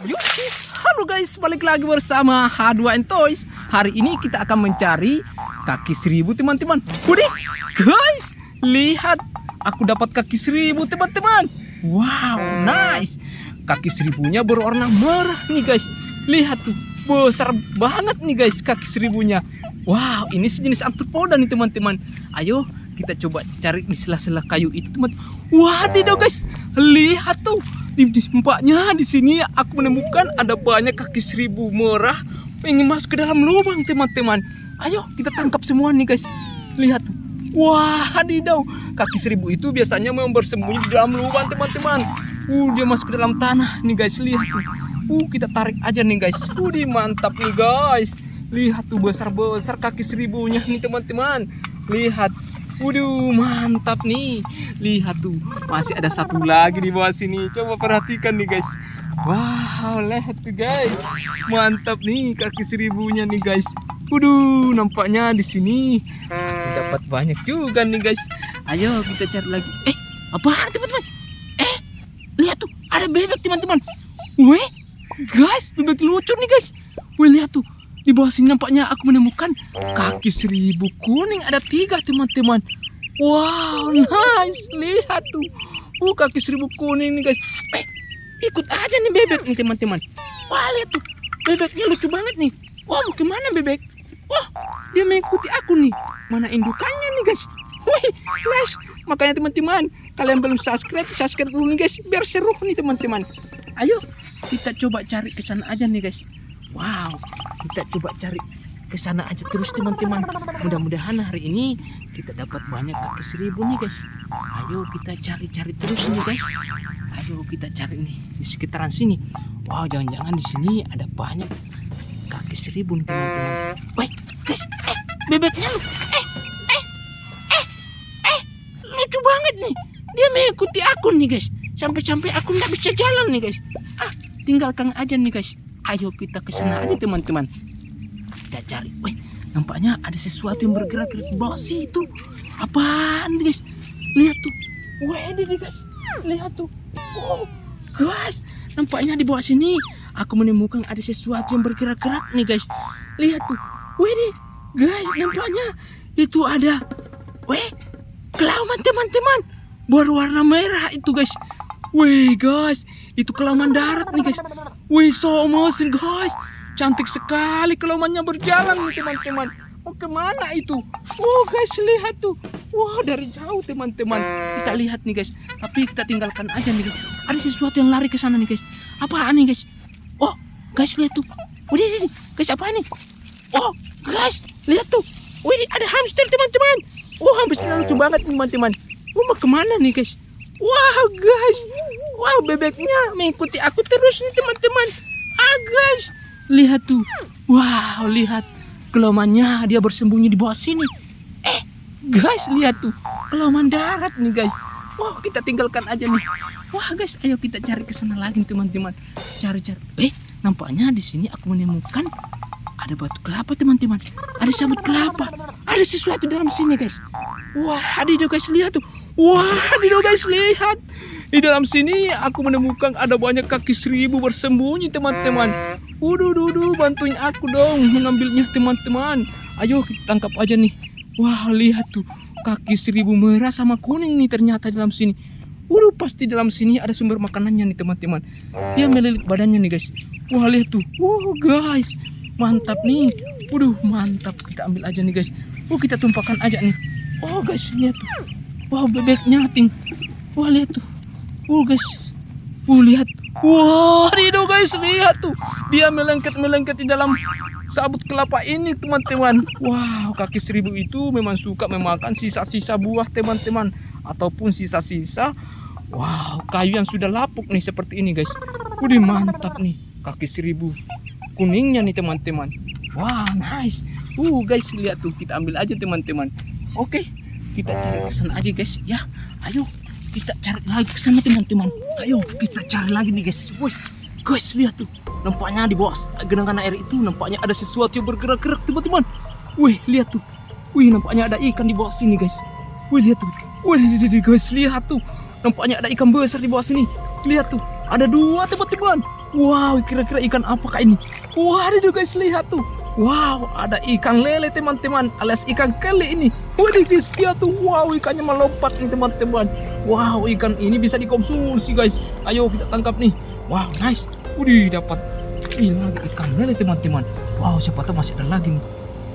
Yuk, halo guys, balik lagi bersama H2N Toys. Hari ini kita akan mencari kaki seribu teman-teman. Udah, guys, lihat, aku dapat kaki seribu teman-teman. Wow, nice. Kaki seribunya berwarna merah nih guys. Lihat tuh, besar banget nih guys kaki seribunya. Wow, ini sejenis arthropoda nih teman-teman. Ayo kita coba cari di sela-sela kayu itu teman. Wadidaw guys, lihat tuh di di- tempatnya di sini aku menemukan ada banyak kaki seribu merah ingin masuk ke dalam lubang teman-teman. Ayo kita tangkap semua nih guys. Lihat tuh. Wadidaw, kaki seribu itu biasanya memang bersembunyi di dalam lubang teman-teman. Uh, dia masuk ke dalam tanah nih guys. Lihat tuh. Uh, kita tarik aja nih guys. Uh, mantap nih guys. Lihat tuh besar-besar kaki seribunya nih teman-teman. Lihat. Waduh, mantap nih. Lihat tuh, masih ada satu lagi di bawah sini. Coba perhatikan nih guys. Wow, lihat tuh guys. Mantap nih kaki seribunya nih guys. Waduh, nampaknya di sini dapat banyak juga nih guys. Ayo kita cari lagi. Eh, apaan teman-teman? Eh, lihat tuh, ada bebek teman-teman. Weh, guys, bebek lucu nih guys. Wih, lihat tuh. Di bawah sini nampaknya aku menemukan kaki seribu kuning ada tiga teman-teman. Wow, nice. Lihat tuh. Uh, kaki seribu kuning nih guys. Eh, ikut aja nih bebek nih teman-teman. Wah, lihat tuh. Bebeknya lucu banget nih. Wah, mau ke mana bebek? Wah, dia mengikuti aku nih. Mana indukannya nih guys? Wih, nice. Makanya teman-teman, kalian belum subscribe, subscribe dulu nih guys, biar seru nih teman-teman. Ayo, kita coba cari ke sana aja nih guys. Wow, kita coba cari ke sana aja terus teman-teman. Mudah-mudahan hari ini kita dapat banyak kaki seribu nih guys. Ayo kita cari-cari terus nih guys. Ayo kita cari nih di sekitaran sini. Wow, jangan-jangan di sini ada banyak kaki seribu nih teman-teman. Woi, guys, eh, bebeknya lu. Eh, eh, eh, eh, lucu banget nih. Dia mengikuti aku nih guys. Sampai-sampai aku nggak bisa jalan nih guys. Ah, tinggalkan aja nih guys. Ayo kita ke sana aja teman-teman. Kita cari. Wih, nampaknya ada sesuatu yang bergerak-gerak di bawah situ. Apaan nih guys? Lihat tuh. Wih, nih guys. Lihat tuh. Oh, guys, nampaknya di bawah sini aku menemukan ada sesuatu yang bergerak-gerak nih guys. Lihat tuh. Wih, nih, guys, nampaknya itu ada. Wih, kelauman teman-teman berwarna merah itu guys. Wih guys, itu kelauman darat nih guys. Wih so amazing guys. Cantik sekali kelaumannya berjalan nih teman-teman. Mau ke mana itu? Oh guys lihat tuh. Wah dari jauh teman-teman. Kita lihat nih guys. Tapi kita tinggalkan aja nih guys. Ada sesuatu yang lari ke sana nih guys. Apaan nih guys? Oh guys lihat tuh. Wih ini guys apa nih? Oh guys lihat tuh. Wih ada hamster teman-teman. Oh hamsternya lucu banget teman-teman. Oh, mau ke mana nih guys? Wow guys, wow bebeknya mengikuti aku terus nih teman-teman. Ah guys, lihat tuh. Wow lihat kelaumannya dia bersembunyi di bawah sini. Eh guys lihat tuh kelauman darat nih guys. Wow kita tinggalkan aja nih. Wah guys, ayo kita cari ke sana lagi teman-teman. Cari-cari. Eh nampaknya di sini aku menemukan ada batu kelapa teman-teman. Ada sabut kelapa. Ada sesuatu dalam sini guys. Wah, adido guys lihat tuh. Wah, adido guys lihat. Di dalam sini aku menemukan ada banyak kaki seribu bersembunyi teman-teman. Waduh, duduh, bantuin aku dong mengambilnya teman-teman. Ayo kita tangkap aja nih. Wah, lihat tuh. Kaki seribu merah sama kuning nih ternyata dalam sini. Waduh, pasti dalam sini ada sumber makanannya nih teman-teman. Dia melilit badannya nih guys. Wah, lihat tuh. Wah, guys. Mantap nih. Waduh, mantap. Kita ambil aja nih guys. Oh, kita tumpahkan aja nih. Oh, guys, lihat tuh. Wah, bebeknya ting. Wah, lihat tuh. Oh, guys. Oh, lihat. Wah, Rido guys, lihat tuh. Dia melengket-melengket di dalam sabut kelapa ini, teman-teman. Wow, kaki seribu itu memang suka memakan sisa-sisa buah, teman-teman. Ataupun sisa-sisa Wow, kayu yang sudah lapuk nih seperti ini, guys. Udah mantap nih, kaki seribu kuningnya nih teman-teman. Wah, nice. Uh, guys, lihat tuh, kita ambil aja teman-teman. Oke, kita cari ke sana aja, guys. Ya, ayo kita cari lagi ke sana teman-teman. Ayo kita cari lagi nih, guys. Wih, guys, lihat tuh. Nampaknya di bawah genangan air itu nampaknya ada sesuatu yang bergerak-gerak, teman-teman. Wih, lihat tuh. Wih, nampaknya ada ikan di bawah sini, guys. Wih, lihat tuh. Wih, guys, lihat tuh. Nampaknya ada ikan besar di bawah sini. Lihat tuh, ada dua teman-teman. Wow, kira-kira ikan apakah ini? Waduh guys, lihat tuh. Wow, ada ikan lele teman-teman, alias ikan kele ini. Waduh guys, lihat tuh. Wow, ikannya melompat nih teman-teman. Wow, ikan ini bisa dikonsumsi guys. Ayo kita tangkap nih. Wow, nice. Wih, dapat. Ini lagi ikan lele teman-teman. Wow, siapa tahu masih ada lagi nih.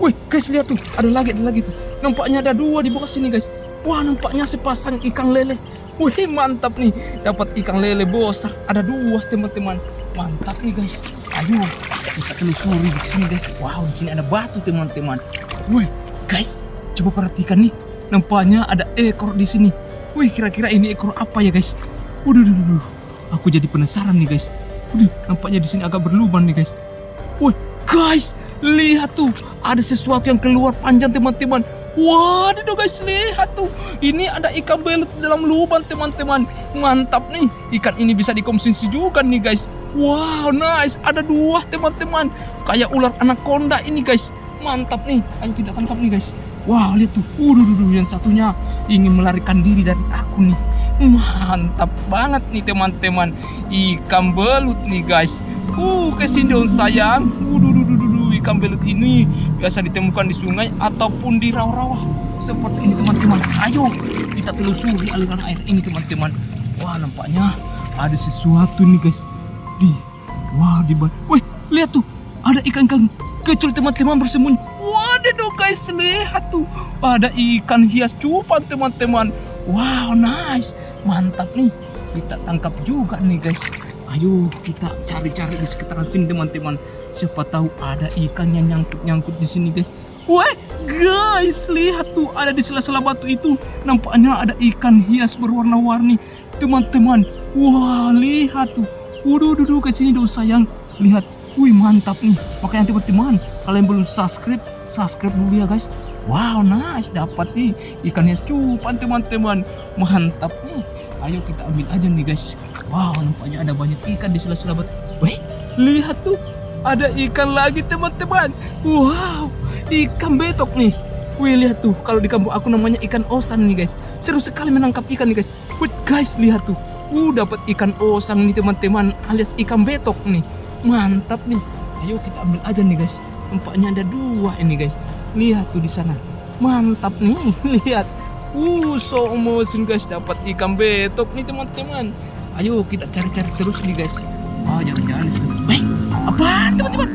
Wih, guys lihat tuh, ada lagi, ada lagi tuh. Nampaknya ada dua di bawah sini guys. Wah, nampaknya sepasang ikan lele. Wih, mantap nih. Dapat ikan lele besar. Ada dua teman-teman. Mantap nih guys. Ayo, kita telusuri di sini guys. Wow, di sini ada batu teman-teman. Wih, guys, coba perhatikan nih. Nampaknya ada ekor di sini. Wih, kira-kira ini ekor apa ya guys? Waduh, waduh, waduh. Aku jadi penasaran nih guys. Waduh, nampaknya di sini agak berlubang nih guys. Wih, guys, lihat tuh. Ada sesuatu yang keluar panjang teman-teman. Waduh guys, lihat tuh. Ini ada ikan belut dalam lubang teman-teman. Mantap nih. Ikan ini bisa dikonsumsi juga nih guys. Wow, nice. Ada dua teman-teman. Kayak ular anaconda ini guys. Mantap nih. Ayo kita tangkap nih guys. Wow, lihat tuh. Waduh, yang satunya ingin melarikan diri dari aku nih. Mantap banget nih teman-teman. Ikan belut nih guys. Uh, ke sini dong sayang. Waduh. Ikan belut ini biasa ditemukan di sungai ataupun di rawa-rawa. Seperti ini teman-teman. Ayo kita telusuri aliran air ini teman-teman. Wah, nampaknya ada sesuatu nih guys. Di, wah di bawah. Wih, lihat tuh. Ada ikan-ikan kecil teman-teman bersembunyi. Waduh guys, lihat tuh. Ada ikan hias cupang teman-teman. Wow, nice. Mantap nih. Kita tangkap juga nih guys. Ayo kita cari-cari di sekitaran sini teman-teman. Siapa tahu ada ikan yang nyangkut-nyangkut di sini guys. Wah, guys, lihat tuh ada di sela-sela batu itu. Nampaknya ada ikan hias berwarna-warni. Teman-teman, wah, lihat tuh. Waduh, duduh ke sini dong sayang. Lihat, wih mantap nih. Makanya teman-teman, kalian belum subscribe, subscribe dulu ya guys. Wow, nice, dapat nih ikan hias cupang teman-teman. Mantap nih. Ayo kita ambil aja nih guys. Wow, nampaknya ada banyak ikan di sela-sela batu. Wih, lihat tuh. Ada ikan lagi teman-teman. Wow, ikan betok nih. Wih, lihat tuh. Kalau di kampung aku namanya ikan osan nih guys. Seru sekali menangkap ikan nih guys. Wih, guys, lihat tuh. Uh, dapat ikan osang nih teman-teman alias ikan betok nih. Mantap nih. Ayo kita ambil aja nih guys. Nampaknya ada dua ini guys. Lihat tuh di sana. Mantap nih. Lihat. Uh, so mesin guys dapat ikan betok nih teman-teman. Ayo kita cari-cari terus nih guys. Oh, jangan-jangan di sini. Wih, apaan teman-teman?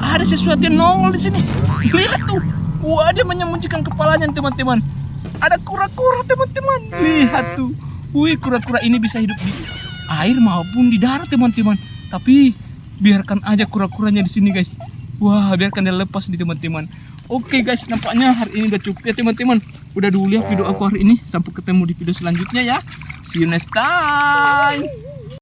Ada sesuatu yang nongol di sini. Lihat tuh. Wah, dia menyembunyikan kepalanya teman-teman. Ada kura-kura teman-teman. Lihat tuh. Wih, kura-kura ini bisa hidup di air maupun di darat teman-teman. Tapi biarkan aja kura-kuranya di sini guys. Wah, biarkan dia lepas nih teman-teman. Oke guys, nampaknya hari ini udah cukup ya teman-teman. Udah dulu ya video aku hari ini. Sampai ketemu di video selanjutnya ya. See you next time.